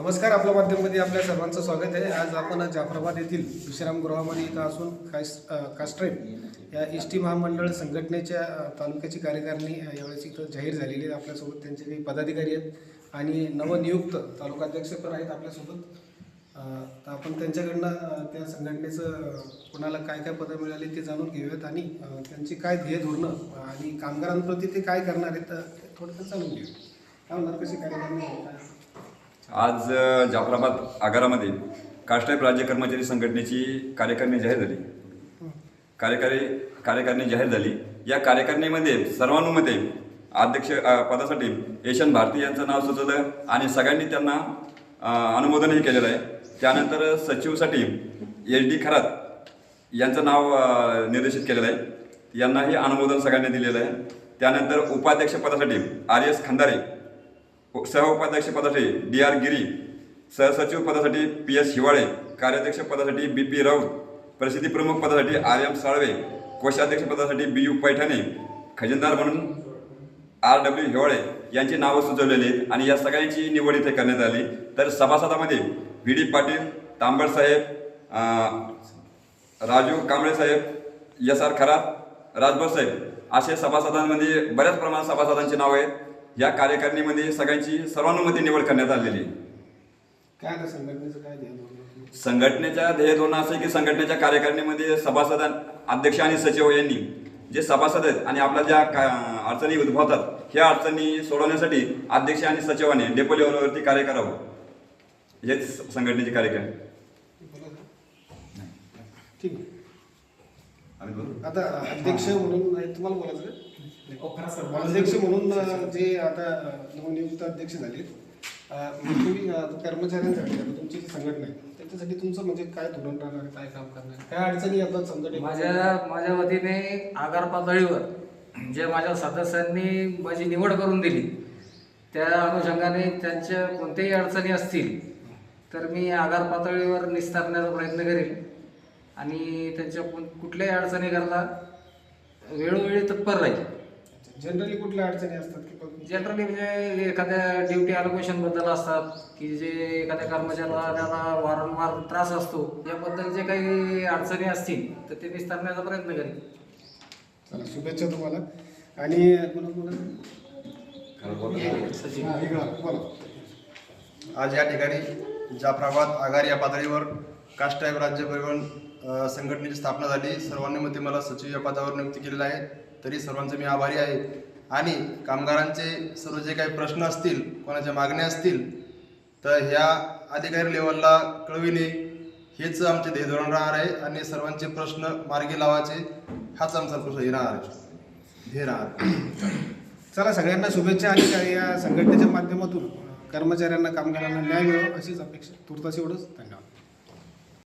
नमस्कार आपल्या माध्यममध्ये आपल्या सर्वांचं स्वागत आहे. आज आपण जाफराबाद येथील विश्रामगृहामध्ये इथं असून कास कास्ट्रेट या एस टी महामंडळ संघटनेच्या तालुक्याची कार्यकारिणी यावेळेस इथं जाहीर झालेली आहे आपल्यासोबत. त्यांचे काही पदाधिकारी आहेत आणि नवनियुक्त तालुकाध्यक्ष पण आहेत आपल्यासोबत. तर आपण त्यांच्याकडनं त्या संघटनेचं कोणाला काय काय पदं मिळाली ते जाणून घेऊयात आणि त्यांची काय ध्येय धोरणं आणि कामगारांप्रती ते काय करणार आहेत तर ते जाणून घेऊया काय होणार कशी कार्यकारिणी आहे, आज जाफराबाद आगारामध्ये काष्टाईप राज्य कर्मचारी संघटनेची कार्यकारिणी जाहीर झाली. कार्यकारी कार्यकारिणी जाहीर झाली. या कार्यकारिणीमध्ये सर्वानुमते अध्यक्ष पदासाठी यशन भारती यांचं नाव सुचवलं आणि सगळ्यांनी त्यांना अनुमोदनही केलेलं आहे. त्यानंतर सचिवसाठी एच डी खरात यांचं नाव निर्देशित केलेलं आहे. यांनाही अनुमोदन सगळ्यांनी दिलेलं आहे. त्यानंतर उपाध्यक्षपदासाठी आर एस खंदारे हो, सहउपाध्यक्ष पदासाठी डी आर गिरी सहसचिव पदासाठी पी एस हिवाळे कार्याध्यक्ष पदासाठी बी पी राऊत प्रसिद्धी प्रमुख पदासाठी आर एम साळवे कोषाध्यक्ष पदासाठी बी यू पैठणे खजिनदार म्हणून आर डब्ल्यू हिवाळे यांची नावं सुचवलेली आहेत आणि या सगळ्यांची निवड इथे करण्यात आली. तर सभासदामध्ये व्ही डी पाटील तांबड साहेब राजू कांबळे साहेब एस आर खरात राजभर साहेब असे सभासदांमध्ये बऱ्याच प्रमाणात सभासदांची नावं आहेत. या कार्यकारिणीमध्ये सगळ्यांची सर्वानुमते निवड करण्यात आलेली. आहे काय आता संघटनेचं काय ध्येय धोरण? संघटनेच्या ध्येय धोरण असं आहे की संघटनेच्या कार्यकारिणीमध्ये सभासद अध्यक्ष आणि सचिव यांनी जे सभासद आहेत आणि आपल्या ज्या का- अडचणी उद्भवतात ह्या अडचणी सोडवण्यासाठी अध्यक्ष आणि सचिवाने डेपो लेवलवरती कार्य करावं. हेच संघटनेचे कार्यक्रम ठीक आहे. आता अध्यक्ष म्हणून नाही, तुम्हाला बोलायचं का? अध्यक्ष म्हणून अ, जे आता अ, नवनियुक्त अध्यक्ष झाले अ, म्हणजे तुम्ही अ, कर्मचाऱ्यांसाठी आता तुमची जी संघटना आहे त्याच्यासाठी तुमचं म्हणजे काय धोरण राहणार आहे, काय काम करणार आहे? काय अडचणी येतात समजा माझ्या माझ्या वतीने आगार पातळीवर जे माझ्या सदस्यांनी माझी निवड करून दिली त्या अनुषंगाने त्यांच्या कोणत्याही अडचणी असतील तर मी आगार पातळीवर निस्तारण्याचा प्रयत्न करेल आणि त्यांच्या कोण- कुठल्याही अडचणी करता वेळोवेळी तत्पर राहील जनरली कुठल्या अडचणी असतात की जनरली म्हणजे एखाद्या ड्युटी अलोकेशनबद्दल असतात की जे एखाद्या कर्मचाऱ्याला त्याला वारंवार त्रास असतो याबद्दल जे काही अडचणी असतील तर ते निस्तारण्याचा प्रयत्न करेल चला शुभेच्छा तुम्हाला. आणि हा, बोला. आज या ठिकाणी जाफराबाद आगार या पातळीवर काष्टायब राज्य परिवहन संघटनेची स्थापना झाली. सर्वांनी मला सचिव या पदावर नियुक्ती केलेलं आहे. तरी सर्वांचे मी आभारी आहे. आणि कामगारांचे सर्व जे काही प्रश्न असतील कोणाच्या मागण्या असतील तर ह्या अधिकारी लेवलला कळविणे हेच आमचे ध्येय धोरण राहणार आहे. आणि सर्वांचे प्रश्न मार्गी लावायचे हाच आमचा प्रश्न हे राहणार आहे. ध्येय राहणार चला सगळ्यांना शुभेच्छा आणि या संघटनेच्या माध्यमातून कर्मचाऱ्यांना कामगारांना न्याय मिळो अशीच अपेक्षा. तुर्तास एवढंच. धन्यवाद.